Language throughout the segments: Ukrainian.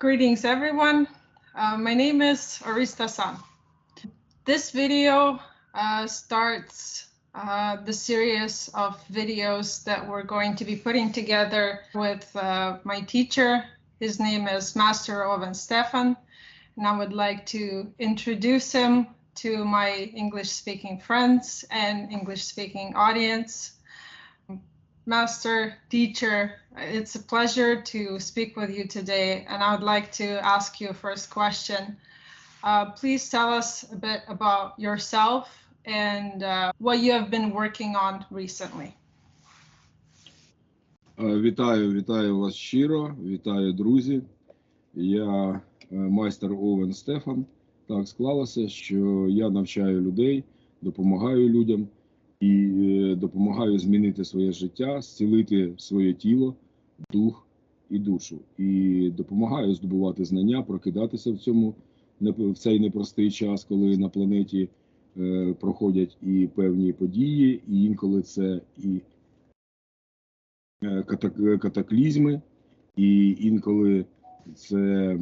Greetings, everyone. Uh, my name is Arista San. This video uh, starts uh, the series of videos that we're going to be putting together with uh, my teacher. His name is Master Oven Stefan, and I would like to introduce him to my English speaking friends and English speaking audience. Master, teacher, it's a pleasure to speak with you today, and I would like to ask you a first question. Uh, please tell us a bit about yourself and uh, what you have been working on recently. Е, Вітаю, вітаю вас щиро, вітаю, друзі. Я е, майстер Овен Стефан. Так склалося, що я навчаю людей, допомагаю людям І е, допомагаю змінити своє життя, зцілити своє тіло, дух і душу. І допомагаю здобувати знання, прокидатися в цьому в цей непростий час, коли на планеті е, проходять і певні події, і інколи це і е, катак- катаклізми, і інколи це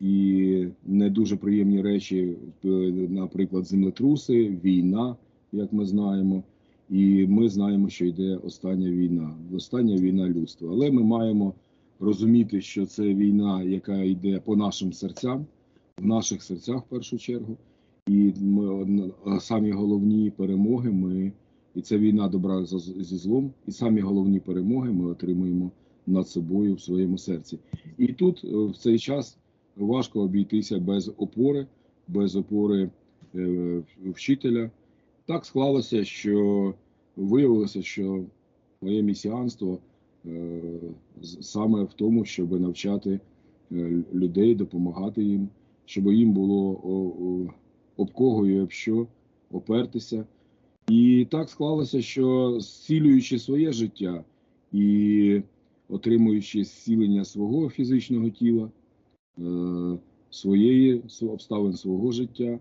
і не дуже приємні речі, наприклад, землетруси, війна, як ми знаємо. І ми знаємо, що йде остання війна, остання війна людства. Але ми маємо розуміти, що це війна, яка йде по нашим серцям, в наших серцях в першу чергу. І ми, самі головні перемоги ми і це війна добра зі злом, і самі головні перемоги ми отримуємо над собою в своєму серці. І тут е, в цей час важко обійтися без опори, без опори е, вчителя. Так склалося, що виявилося, що моє місіанство е, саме в тому, щоб навчати е, людей, допомагати їм, щоб їм було об кого і об що опертися. І так склалося, що зцілюючи своє життя і отримуючи зцілення свого фізичного тіла, е, своєї св- обставин свого життя,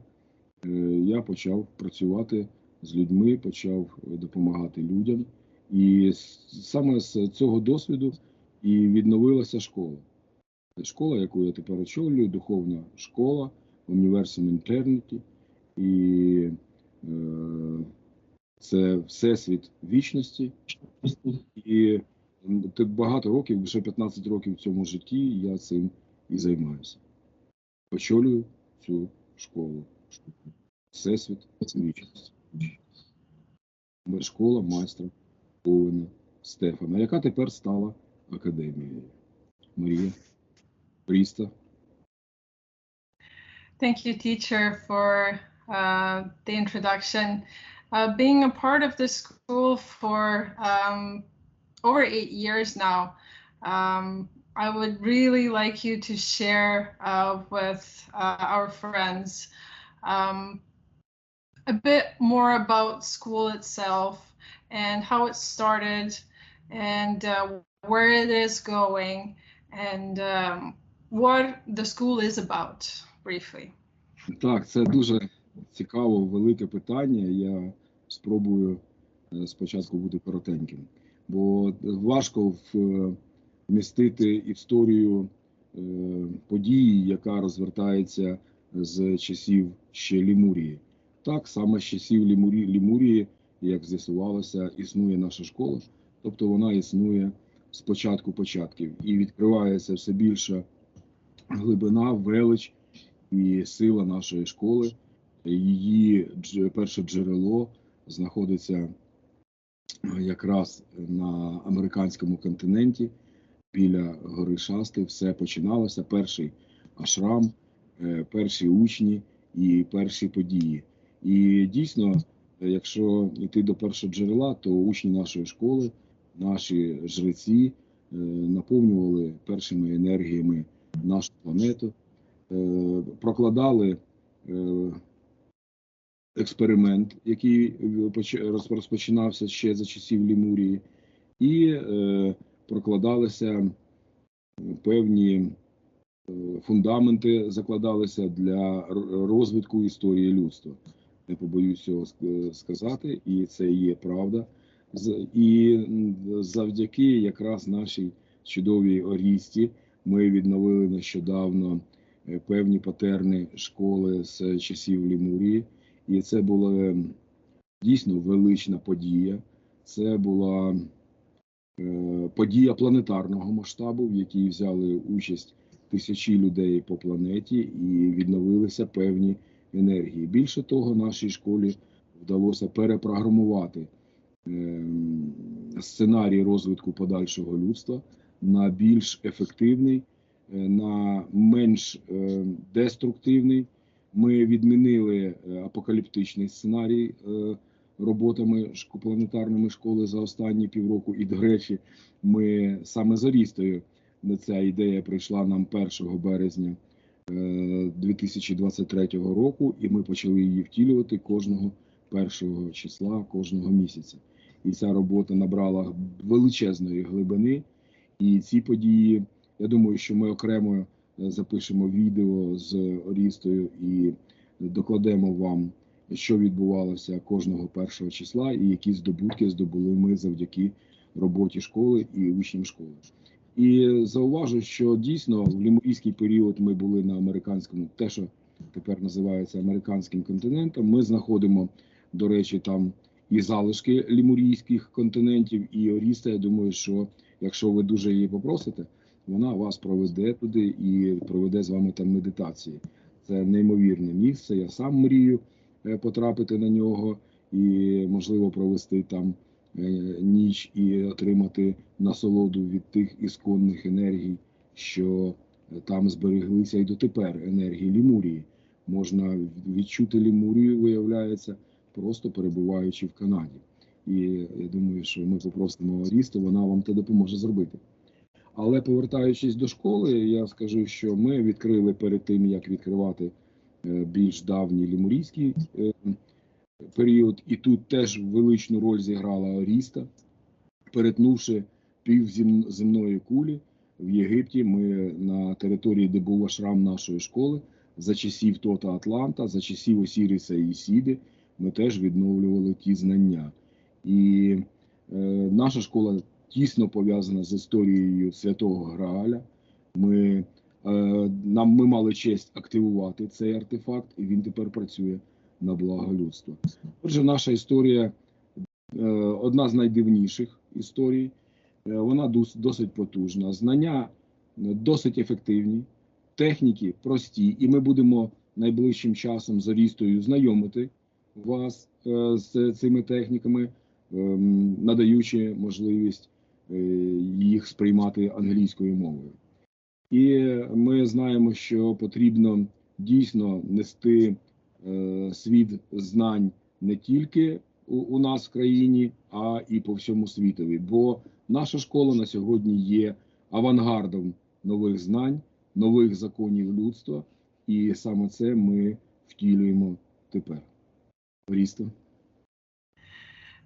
я почав працювати з людьми, почав допомагати людям. І саме з цього досвіду і відновилася школа. Школа, яку я тепер очолюю, духовна школа, універсум інтерніті. І е, це всесвіт вічності. І багато років, вже 15 років в цьому житті я цим і займаюся. Очолюю цю школу. Всесвіт вічності. Школа майстра Овена Стефана, яка тепер стала академією. Марія Пріста. Thank you, teacher, for uh, the introduction. Uh, being a part of the school for um, over eight years now, um, I would really like you to share uh, with uh, our friends um, a bit more about school itself and how it started and uh, where it is going and um, what the school is about briefly. Так, це дуже цікаво, велике питання. Я спробую е, спочатку бути коротеньким, бо важко в- е, вмістити історію е, події, яка розвертається з часів ще Лімурії. Так, саме з часів Лімурі- Лімурії, як з'ясувалося, існує наша школа, тобто вона існує з початку початків і відкривається все більша глибина, велич і сила нашої школи. Її перше джерело знаходиться якраз на американському континенті біля гори Шасти. Все починалося. Перший ашрам, перші учні і перші події. І дійсно, е, якщо йти до першого джерела, то учні нашої школи, наші жреці е, наповнювали першими енергіями нашу планету, е, прокладали е, експеримент, який е, поч- роз- розпочинався ще за часів Лімурії, і е, прокладалися певні е, фундаменти, закладалися для розвитку історії людства. Не побоюсь цього сказати, і це є правда. І завдяки якраз нашій чудовій орісті Ми відновили нещодавно е, певні патерни школи з часів Лімурії, і це була дійсно велична подія. Це була е, подія планетарного масштабу, в якій взяли участь тисячі людей по планеті і відновилися певні енергії. Більше того, нашій школі вдалося перепрограмувати е, сценарій розвитку подальшого людства на більш ефективний, е, на менш е, деструктивний. Ми відмінили е, апокаліптичний сценарій роботами планетарними школи за останні півроку. І, до речі, ми саме за Рістою ця ідея прийшла нам 1 березня е, 2023 року, і ми почали її втілювати кожного першого числа кожного місяця. І ця робота набрала величезної глибини. І ці події, я думаю, що ми окремо е, запишемо відео з Орістою і докладемо вам, що відбувалося кожного першого числа, і які здобутки здобули ми завдяки роботі школи і учням школи. І зауважу, що дійсно в лімурійський період ми були на американському, те, що тепер називається американським континентом. Ми знаходимо, до речі, там і залишки лімурійських континентів, і Оріста. Я думаю, що якщо ви дуже її попросите, вона вас проведе туди і проведе з вами там медитації. Це неймовірне місце. Я сам мрію е, потрапити на нього і, можливо, провести там ніч і отримати насолоду від тих ісконних енергій, що е, там збереглися і дотепер енергії Лімурії. Можна відчути Лімурію, виявляється, просто перебуваючи в Канаді. І я думаю, що ми попросимо Рісту, вона вам це допоможе зробити. Але повертаючись до школи, я скажу, що ми відкрили перед тим, як відкривати е, більш давній лімурійський е, період, і тут теж величну роль зіграла Оріста, перетнувши пів земної кулі в Єгипті. Ми на території, де був ашрам нашої школи, за часів Тота Атланта, за часів Осіріса і Ісіди, ми теж відновлювали ті знання. І е, наша школа тісно пов'язана з історією святого Грааля. Ми, е, нам, ми мали честь активувати цей артефакт, і він тепер працює на благо людства. Отже, наша історія е, одна з найдивніших історій. Е, вона досить потужна. Знання е, досить ефективні, техніки прості, і ми будемо найближчим часом за рістою знайомити вас з цими техніками, ем, надаючи можливість їх сприймати англійською мовою. І ми знаємо, що потрібно дійсно нести світ знань не тільки у, нас в країні, а і по всьому світові. Бо наша школа на сьогодні є авангардом нових знань, нових законів людства, і саме це ми втілюємо тепер. Рісто.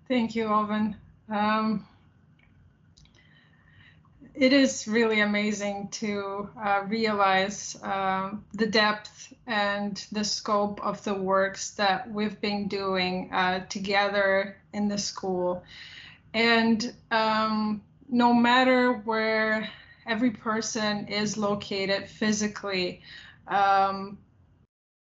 Thank you, Owen. Um, it is really amazing to uh, realize um, the depth and the scope of the works that we've been doing uh, together in the school. And um, no matter where every person is located physically, um,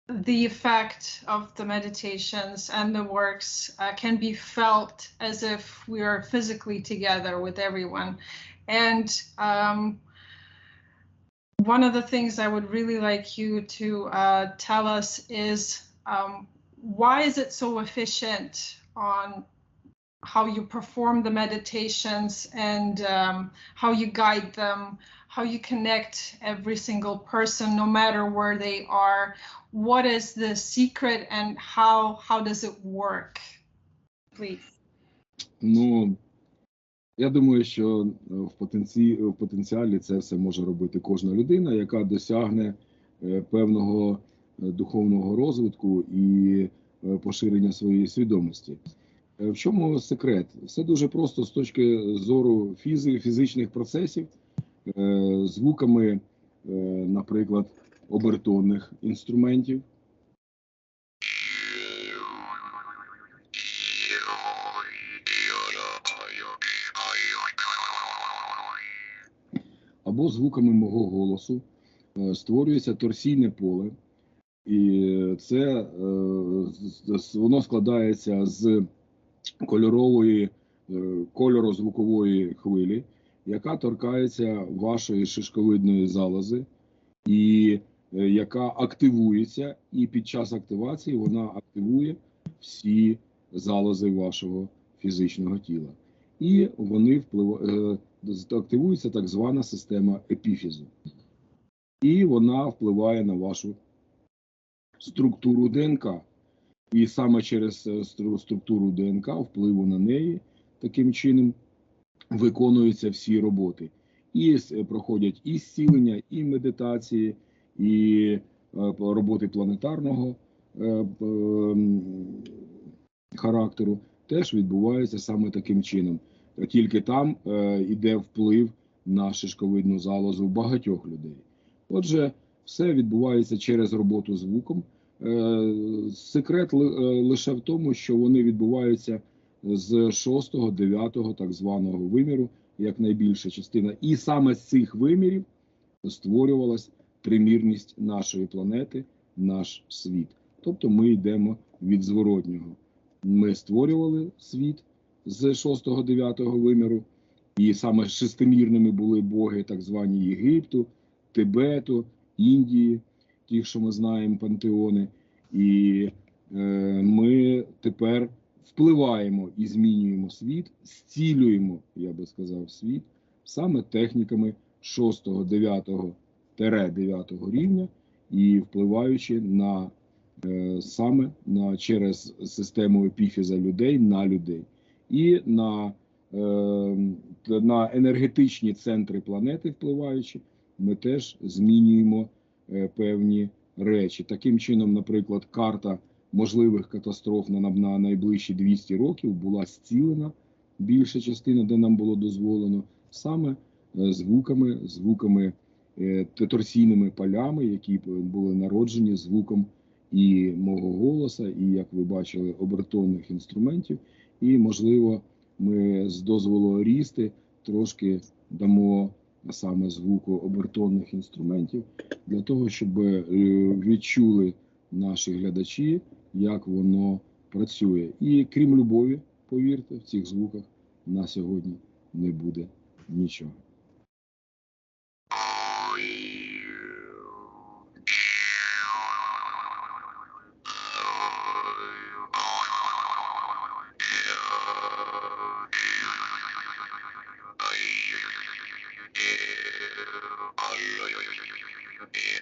the effect of the meditations and the works uh, can be felt as if we are physically together with everyone. And um, one of the things I would really like you to uh, tell us is um, why is it so efficient on how you perform the meditations and um, how you guide them, how you connect every single person, no matter where they are. What is the secret and how how does it work? Please. Ну, я думаю, що е, в, потенці... в потенціалі це все може робити кожна людина, яка досягне е, певного е, духовного розвитку і поширення своєї свідомості. В чому секрет? Все дуже просто з точки зору фізи... фізичних процесів, звуками, наприклад, обертонних інструментів. Або звуками мого голосу е, створюється торсійне поле, і це е, з- з- воно складається з кольорової е, кольорозвукової хвилі, яка торкається вашої шишковидної залози, і е, яка активується, і під час активації вона активує всі залози вашого фізичного тіла. І вони впливають, активується так звана система епіфізу. І вона впливає на вашу структуру ДНК. І саме через е, структуру ДНК, впливу на неї, таким чином виконуються всі роботи. І проходять і зцілення, і медитації, і е, роботи планетарного е, характеру теж відбуваються саме таким чином. Тільки там е, йде вплив на шишковидну залозу багатьох людей. Отже, все відбувається через роботу звуком. Е, Секрет е, лише в тому, що вони відбуваються з 6-9 так званого виміру, як найбільша частина. І саме з цих вимірів створювалась тримірність нашої планети, наш світ. Тобто ми йдемо від зворотнього. Ми створювали світ з 6-9 виміру, і саме шестимірними були боги, так звані Єгипту, Тибету, Індії, ті, що ми знаємо, пантеони. І е, ми тепер впливаємо і змінюємо світ, зцілюємо, я би сказав, світ саме техніками 6-9 9 рівня і впливаючи на е, саме на через систему епіфіза людей на людей і на, е, на енергетичні центри планети впливаючи, ми теж змінюємо е, певні речі. Таким чином, наприклад, карта можливих катастроф на, на найближчі 200 років була зцілена більша частина, де нам було дозволено, саме е, звуками, звуками е, теторсійними полями, які були народжені звуком і мого голоса, і як ви бачили, обертонних інструментів. І можливо, ми з дозволу рісти трошки дамо саме звуку обертонних інструментів для того, щоб е, відчули наші глядачі, як воно працює. І крім любові, повірте, в цих звуках на сьогодні не буде нічого. would be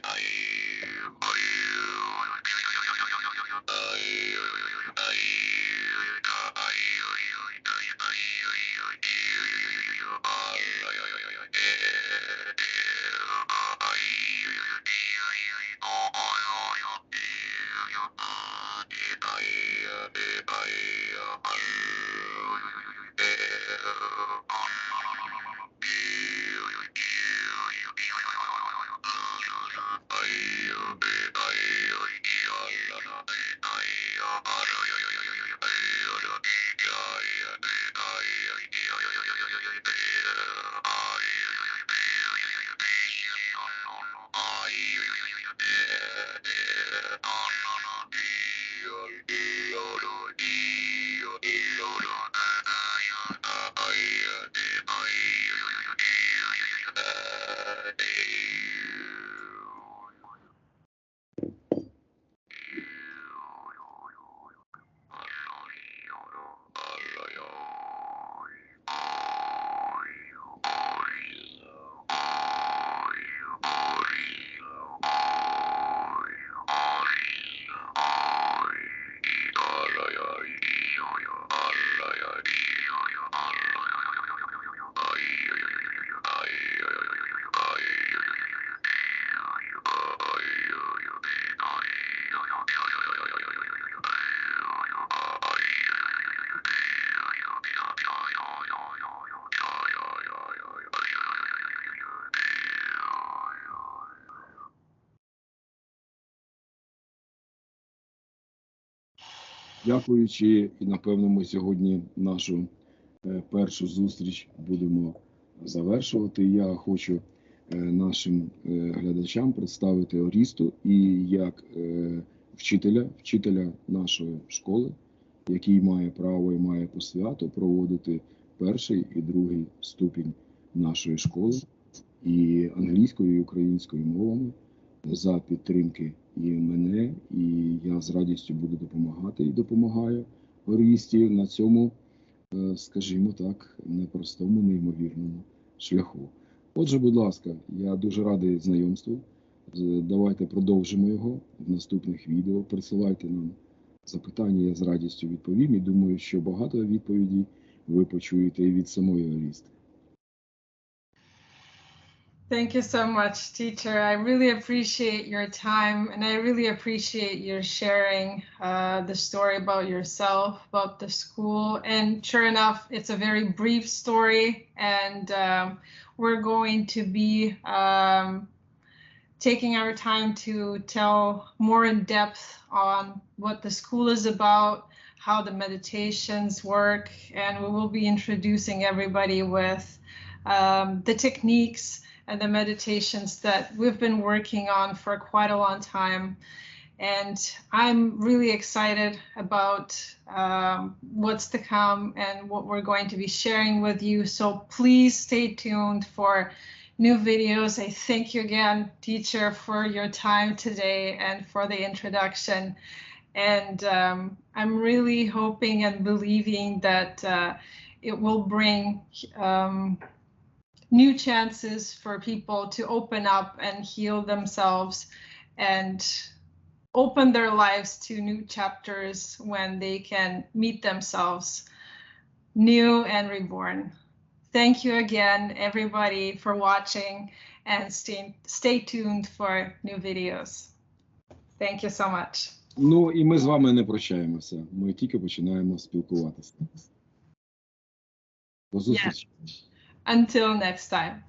Дякуючи, і напевно, ми сьогодні нашу е, першу зустріч будемо завершувати. Я хочу е, нашим е, глядачам представити Орісту і як вчителя, вчителя нашої школи, який має право і має посвято проводити перший і другий ступінь нашої школи і англійською і українською мовами за підтримки і мене, і я з радістю буду допомагати і допомагаю Орісті на цьому, е, скажімо так, непростому, неймовірному шляху. Отже, будь ласка, я дуже радий знайомству. Давайте продовжимо його в наступних відео. Присилайте нам запитання, я з радістю відповім. І думаю, що багато відповідей ви почуєте і від самої Орісти. Thank you so much, teacher. I really appreciate your time and I really appreciate your sharing uh, the story about yourself, about the school. And sure enough, it's a very brief story, and um, we're going to be um, taking our time to tell more in depth on what the school is about, how the meditations work, and we will be introducing everybody with um, the techniques and the meditations that we've been working on for quite a long time. And I'm really excited about um, what's to come and what we're going to be sharing with you. So please stay tuned for new videos. I thank you again, teacher, for your time today and for the introduction. And um, I'm really hoping and believing that uh, it will bring um, new chances for people to open up and heal themselves and open their lives to new chapters when they can meet themselves new and reborn. Thank you again, everybody, for watching and stay, stay tuned for new videos. Thank you so much. Ну і ми з вами не прощаємося. Ми тільки починаємо спілкуватися. До зустрічі. Until next time.